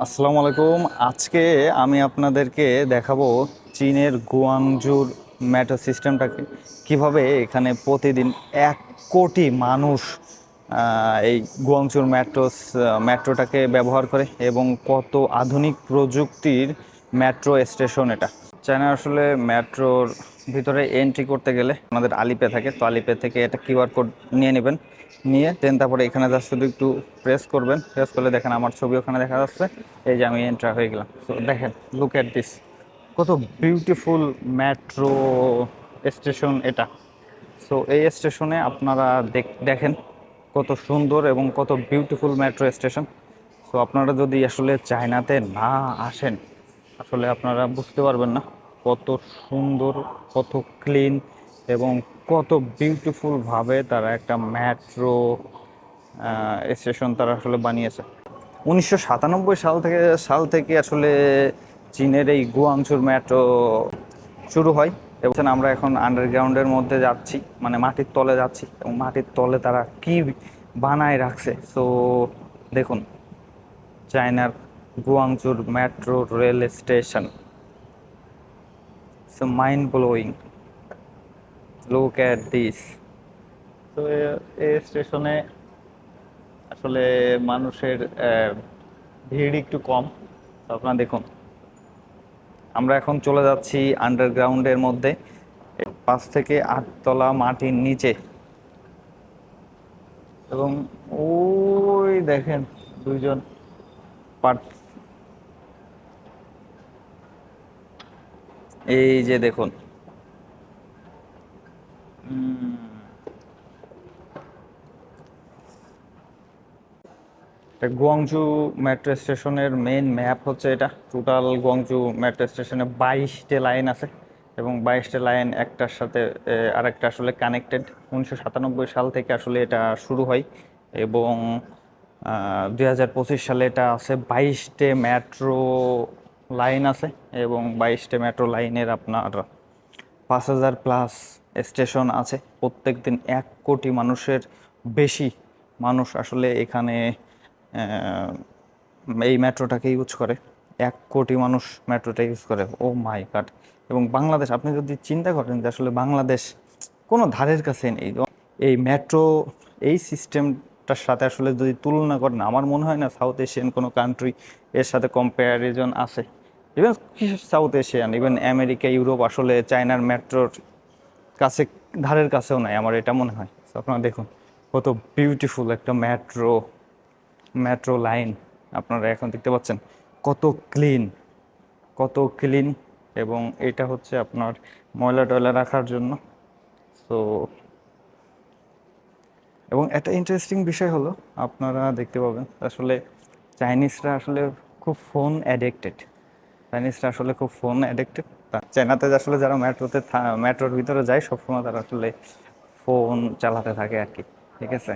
আসসালামু আলাইকুম আজকে আমি আপনাদেরকে দেখাবো চীনের গুয়াংজুর মেট্রো সিস্টেমটাকে। কীভাবে এখানে প্রতিদিন এক কোটি মানুষ এই গুয়াংজুর মেট্রো মেট্রোটাকে ব্যবহার করে এবং কত আধুনিক প্রযুক্তির মেট্রো স্টেশন এটা। চায়না আসলে মেট্রোর ভিতরে এন্ট্রি করতে গেলে আমাদের আলিপে থাকে। তো আলিপে থেকে এটা কিউআর কোড নিয়ে নেবেন। নিয়ে দেন তারপরে এখানে জাস্ট শুধু একটু প্রেস করবেন। প্রেস করলে দেখেন আমার ছবি ওখানে দেখা যাচ্ছে। এই যে আমি এন্টার হয়ে গেলাম। তো দেখেন লুক অ্যাট দিস কত বিউটিফুল মেট্রো স্টেশন এটা। সো এই স্টেশনে আপনারা দেখ- দেখেন কত সুন্দর এবং কত বিউটিফুল মেট্রো স্টেশন সো আপনারা যদি আসলে চায়নাতে না আসেন, আসলে আপনারা বুঝতে পারবেন না। কত সুন্দর, কত ক্লিন এবং কত বিউটিফুল ভাবে তারা একটা মেট্রো স্টেশন তারা আসলে বানিয়েছে। উনিশশো সাতানব্বই সাল থেকে সাল থেকে আসলে চীনের এই গুয়াংচুর মেট্রো শুরু হয় এবং আমরা এখন আন্ডারগ্রাউন্ডের মধ্যে যাচ্ছি মানে মাটির তলে যাচ্ছি এবং মাটির তলে তারা কি বানায় রাখছে। সো দেখুন, চায়নার গুয়াংচুর metro rail station so mind blowing look at this তো এই স্টেশনে আসলে মানুষের ভিড় একটু কম। আপনারা দেখুন, আমরা এখন চলে যাচ্ছি আন্ডারগ্রাউন্ডের মধ্যে, পাঁচ থেকে আটতলা মাটির নিচে। এবং ওই দেখেন দুইজন পার্ট এই যে দেখুন। গুয়াংজু মেট্রো স্টেশনের মেন ম্যাপ হচ্ছে এটা। টোটাল গুয়াংজু মেট্রো স্টেশনে বাইশটি লাইন আছে এবং বাইশটি লাইন একটার সাথে আরেকটা আসলে কানেক্টেড উনিশশো সাতানব্বই সাল থেকে আসলে এটা শুরু হয় এবং দুই হাজার পঁচিশ সালে এটা আছে। বাইশটে মেট্রো লাইন আছে এবং বাইশটে মেট্রো লাইনের আপনার পাঁচ হাজার প্লাস স্টেশন আছে। প্রত্যেক দিন এক কোটি মানুষের বেশি মানুষ আসলে এখানে এই মেট্রোটাকে ইউজ করে। এক কোটি মানুষ মেট্রোটা ইউজ করে। ও মাই গড এবং বাংলাদেশ, আপনি যদি চিন্তা করেন যে আসলে বাংলাদেশ কোনো ধারের কাছে নেই। এই মেট্রো এই সিস্টেমটার সাথে আসলে যদি তুলনা করেন, আমার মনে হয় না সাউথ এশিয়ান কোনো কান্ট্রি এর সাথে কম্প্যারিজন আছে। Even South Asian even America Europe আসলে চায়নার মেট্রোর কাছে, ধারের কাছেও নাই আমার এটা মনে হয়। আপনারা দেখুন, কত বিউটিফুল একটা মেট্রো মেট্রো লাইন আপনারা এখন দেখতে পাচ্ছেন। কত ক্লিন কত ক্লিন এবং এটা হচ্ছে আপনার ময়লা টয়লা রাখার জন্য। সো এবং একটা ইন্টারেস্টিং বিষয় হলো, আপনারা দেখতে পাবেন, আসলে চাইনিজরা আসলে খুব ফোন অ্যাডিক্টেড চাইনিজরা আসলে খুব ফোন অ্যাডিক্টেড চায়নাতে আসলে যারা মেট্রোতে মেট্রোর ভিতরে যায় সবসময় তারা আসলে ফোন চালাতে থাকে আর কি ঠিক আছে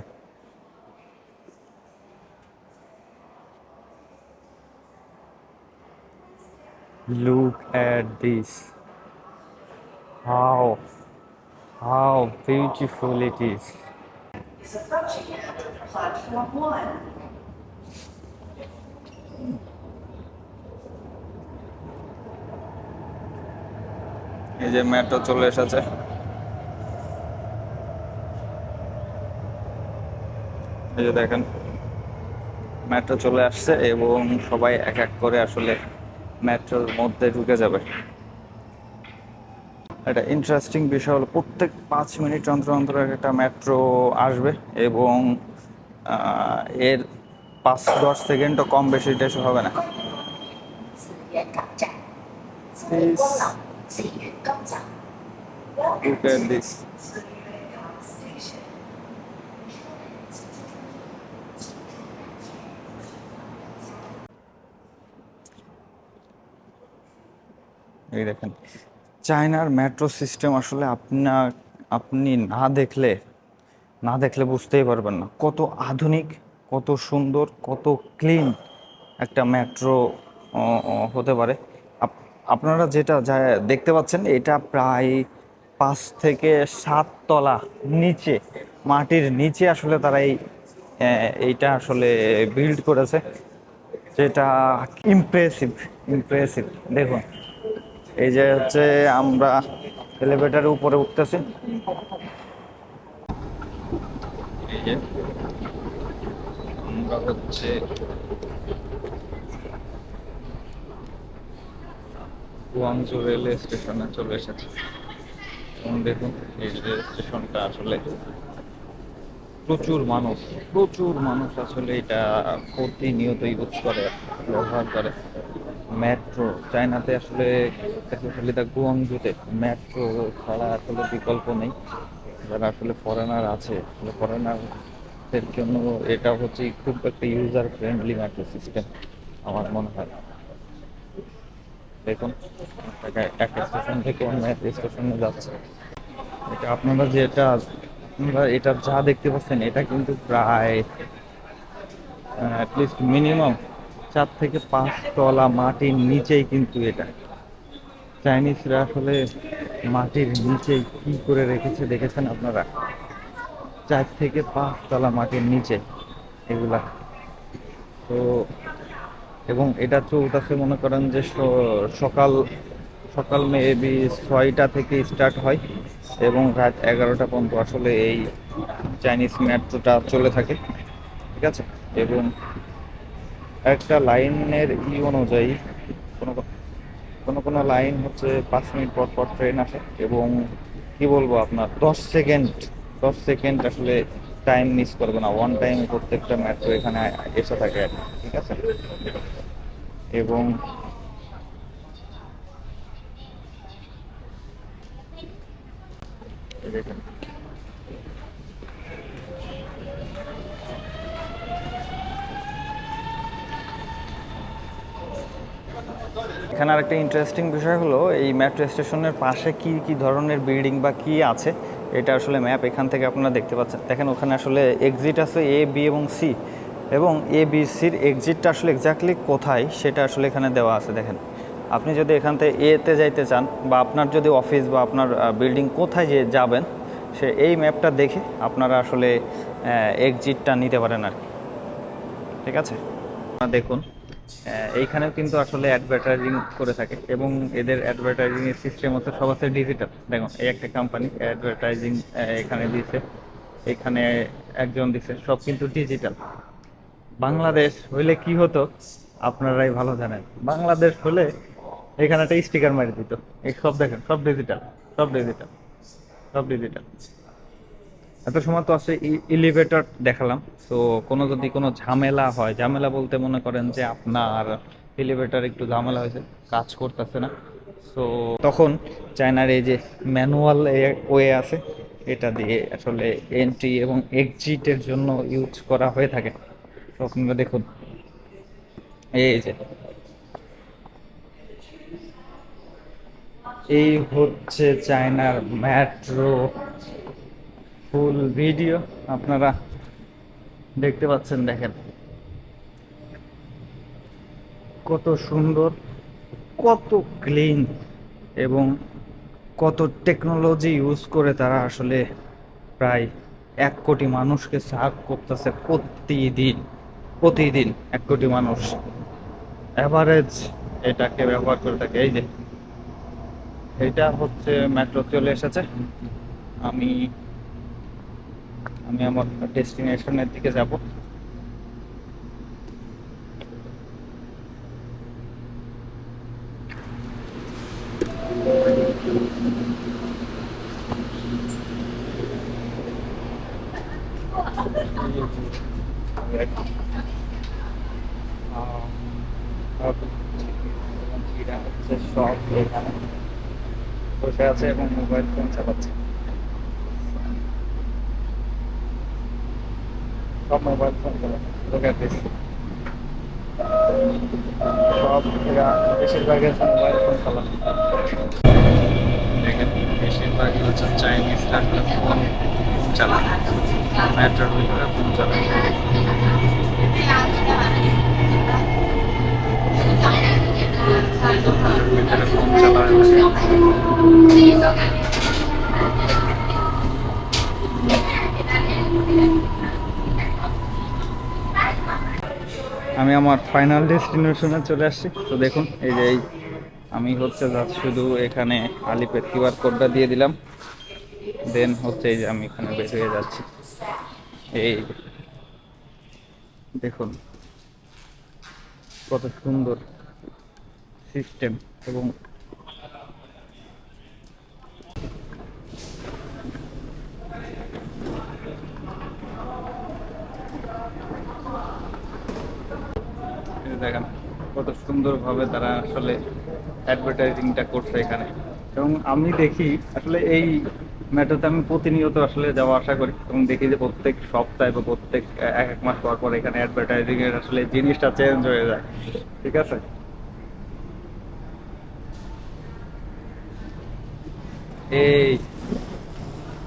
Look at this. How, how beautiful it is. is approaching platform one. এই যে মেট্রো চলে এসেছে। এই যে দেখেন মেট্রো চলে আসছে এবং সবাই এক এক করে আসলে মেট্রোর মধ্যে ঢুকে যাবে। একটা ইন্টারেস্টিং বিষয় হলো প্রত্যেক পাঁচ মিনিট অন্তর অন্তর একটা মেট্রো আসবে এবং এর পাঁচ দশ সেকেন্ডও কম বেশি টেস্ট হবে না। This. এই দেখেন, চায়নার মেট্রো সিস্টেম আসলে আপনার আপনি না দেখলে না দেখলে বুঝতেই পারবেন না কত আধুনিক, কত সুন্দর, কত ক্লিন একটা মেট্রো হতে পারে আপনারা যেটা যা দেখতে পাচ্ছেন, এটা প্রায় পাঁচ থেকে সাত তলা নিচে, মাটির নিচে আসলে তারা এই এইটা আসলে বিল্ড করেছে, যেটা ইমপ্রেসিভ ইমপ্রেসিভ দেখুন, এই যে হচ্ছে আমরা এলিভেটারের উপরে উঠতেছি। আমরা হচ্ছে গুয়াংজু রেলওয়ে স্টেশনে চলে এসেছি। দেখুন, এই রেল স্টেশনটা আসলে প্রচুর মানুষ প্রচুর মানুষ আসলে এটা প্রতিনিয়ত ইউজ করে ব্যবহার করে। মেট্রো, চায়নাতে আসলে স্পেশালি দা গুয়াংজুতে মেট্রো ছাড়া আসলে বিকল্প নেই। যারা আসলে ফরেনার আছে, আসলে ফরেনারদের জন্য এটা হচ্ছে খুব একটা ইউজার ফ্রেন্ডলি মেট্রো সিস্টেম আমার মনে হয়। দেখুন এক- স্টেশন থেকে অন্য এক স্টেশনে যাচ্ছে। এটা আপনারা যেটা, আপনারা এটা যা দেখতে পাচ্ছেন, এটা কিন্তু প্রায় অ্যাটলিস্ট মিনিমাম চার থেকে পাঁচ তলা মাটির নিচেই কিন্তু এটা। চাইনিজরা আসলে মাটির নিচেই কি করে রেখেছে দেখেছেন আপনারা? চার থেকে পাঁচ তলা মাটির নিচে এগুলা। তো এবং এটা চলতেছে মনে করেন যে সকাল সকাল মেবি ছয়টা থেকে স্টার্ট হয় এবং রাত এগারোটা পর্যন্ত আসলে এই চাইনিজ মেট্রোটা চলে থাকে, ঠিক আছে? এবং একটা লাইনের ই অনুযায়ী কোনো কোনো কোনো লাইন হচ্ছে পাঁচ মিনিট পর পর ট্রেন আসে এবং কি বলব আপনার, দশ সেকেন্ড দশ সেকেন্ড আসলে টাইম মিস করবে না। ওয়ান টাইম প্রত্যেকটা মেট্রো এখানে এসে থাকে আর ঠিক আছে? এবং এখানে আরেকটা ইন্টারেস্টিং বিষয় হলো, এই মেট্রো স্টেশনের পাশে কি কি ধরনের বিল্ডিং বা কি আছে? এটা আসলে ম্যাপ এখান থেকে আপনারা দেখতে পাচ্ছেন। দেখেন, ওখানে আসলে এক্সিট আছে এ বি এবং সি এবং এ বি সির এক্সিটটা আসলে এক্স্যাক্টলি কোথায়, সেটা আসলে এখানে দেওয়া আছে, দেখেন। আপনি যদি এখান থেকে এতে যাইতে চান, বা আপনার যদি অফিস বা আপনার বিল্ডিং কোথায় যে যাবেন, সে এই ম্যাপটা দেখে আপনারা আসলে এক্সিটটা নিতে পারেন আর কি। ঠিক আছে? দেখুন। এইখানেও কিন্তু আসলে অ্যাডভার্টাইজিং করে থাকে এবং এদের অ্যাডভার্টাইজিং এর সিস্টেম হচ্ছে সব আছে ডিজিটাল দেখুন এই একটা কোম্পানি অ্যাডভার্টাইজিং এখানে দিছে, এখানে একজন দিছে, সব কিন্তু ডিজিটাল বাংলাদেশ হইলে কি হতো? আপনারাই ভালো জানেন। বাংলাদেশ হলে এখানে একটা স্টিকার মারি দিত। এই সব দেখেন, সব ডিজিটাল সব ডিজিটাল সব ডিজিটাল এত সময় তো আছে এলিভেটর দেখালাম। তো কোনো যদি কোনো ঝামেলা হয়, ঝামেলা বলতে মনে করেন যে আপনার এলিভেটর একটু ঝামেলা হয়েছে, কাজ করতেছে না। তো তখন চায়নার এই যে ম্যানুয়াল ওয়ে আছে, এটা দিয়ে আসলে এন্ট্রি এবং এক্সিটের জন্য ইউজ করা হয়ে থাকে। তো আপনারা দেখুন। এই যে। এই হচ্ছে চায়নার মেট্রো ফুল ভিডিও আপনারা দেখতে পাচ্ছেন, দেখেন। কত সুন্দর, কত ক্লিন এবং কত টেকনোলজি ইউজ করে তারা আসলে প্রায় এক কোটি মানুষকে সার্ভ করতেছে প্রতিদিন প্রতিদিন এক কোটি মানুষ। অ্যাভারেজ এটাকে ব্যবহার করে থাকে, এই যে। এটা হচ্ছে মেট্রো চলে এসেছে। আমি আমি আমার ডেস্টিনেশনের দিকে যাব। বসে আছে এবং মোবাইল ফোন চালাচ্ছে। সব মোবাইল ফোন লোক at this. সব এরা বেশিরভাগ আছে মোবাইল ফোন চালাচ্ছে দেখেন, বেশিরভাগই হচ্ছে চাইনিজরা ফোন চালায়। মেট্রোর ভিতরে ফোন ভিতরে ফোন চালায়। আমি আমি আমার ফাইনাল ডেস্টিনেশনে চলে আসছি। তো দেখুন, এই যে এই, আমি হচ্ছে যা শুধু এখানে আলিপের কিউআর কোডটা দিয়ে দিলাম। দেন হচ্ছে এই যে আমি এখানে বের হয়ে যাচ্ছি। এই দেখুন কত সুন্দর সিস্টেম এবং এই যে দেখেন কত সুন্দরভাবে তারা আসলে অ্যাডভার্টাইজিংটা করছে এখানে। এবং আমি দেখি, আসলে এই মেট্রোতে আমি প্রতিনিয়ত আসলে যাওয়া আসা করি এবং দেখি যে প্রত্যেক সপ্তাহে বা প্রত্যেক এক এক মাস পর পর এখানে অ্যাডভার্টাইজিং এর আসলে জিনিসটা চেঞ্জ হয়ে যায়। ঠিক আছে? এই,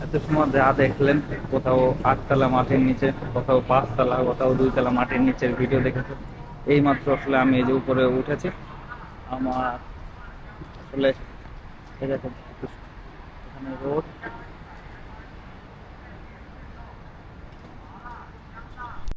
এত সময় যা দেখলেন, কোথাও আটতলা মাটির নিচে, কোথাও পাঁচতলা, কোথাও দুইতলা মাটির নিচের ভিডিও দেখেছেন। এই মাত্র আসলে আমি এই যে উপরে উঠেছি আমার আসলে এরকম এখানে রোড